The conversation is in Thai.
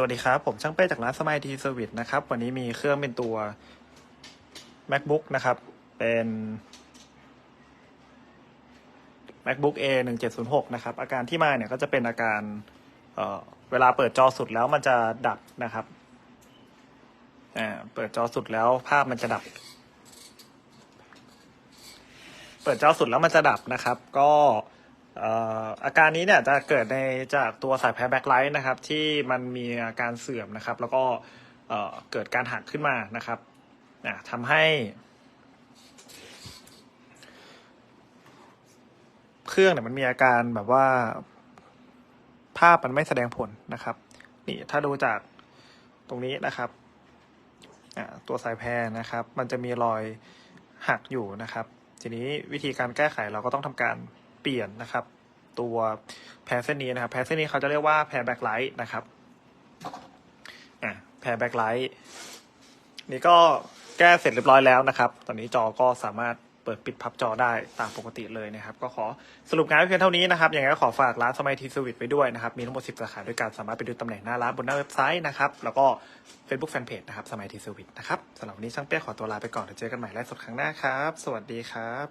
สวัสดีครับ ผมช่างเป้จากร้านสมัยทีเซอร์วิสนะครับ วันนี้มีเครื่องเป็นตัว macbook นะครับ เป็น macbook a 1 7 0 6นะครับ อาการที่มาเนี่ยก็จะเป็นอาการเออเวลาเปิดจอสุดแล้วมันจะดับนะครับอ่าเปิดจอสุดแล้วภาพมันจะดับ เปิดจอสุดแล้วมันจะดับนะครับ ก็ อาการนี้เนี่ยจะเกิดในจากตัวสายแพรแบ็คไลท์นะครับ ที่มันมีอาการเสื่อมนะครับ แล้วก็เกิดการหักขึ้นมานะครับอะทำให้เครื่องเนี่ยมันมีอาการแบบว่า ภาพมันไม่แสดงผลนะครับ นี่ถ้าดูจากตรงนี้นะครับตัวสายแพรนะครับ มันจะมีรอยหักอยู่นะครับ ทีนี้วิธีการแก้ไขเราก็ต้องทำการ ปลี่ยนนะครับ ตัวแพรเส้นนี้นะครับแพรเส้นนี้เขาจะเรียกว่าแพรแบ็คไลท์นะครับอะแพรแบ็คไลท์นี่ก็แก้เสร็จเรียบร้อยแล้วนะครับ ตอนนี้จอก็สามารถเปิดปิดพับจอได้ตามปกติเลยนะครับ ก็ขอสรุปงานเพียงเท่านี้นะครับยังไงก็ขอฝากร้านสมัยทีสวิตไว้ด้วยนะครับ มีทั้งหมด 10 สาขาด้วยกันสามารถไปดูตำแหน่งหน้าร้านบนหน้าเว็บไซต์นะครับ แล้วก็ Facebook Fanpage นะครับสมัยทีสวิตนะครับสำหรับวันนี้ช่างเปี้ยขอตัวลาไปก่อนเดี๋ยวเจอกันใหม่ไลฟ์สดครั้งหน้าครับ สวัสดีครับ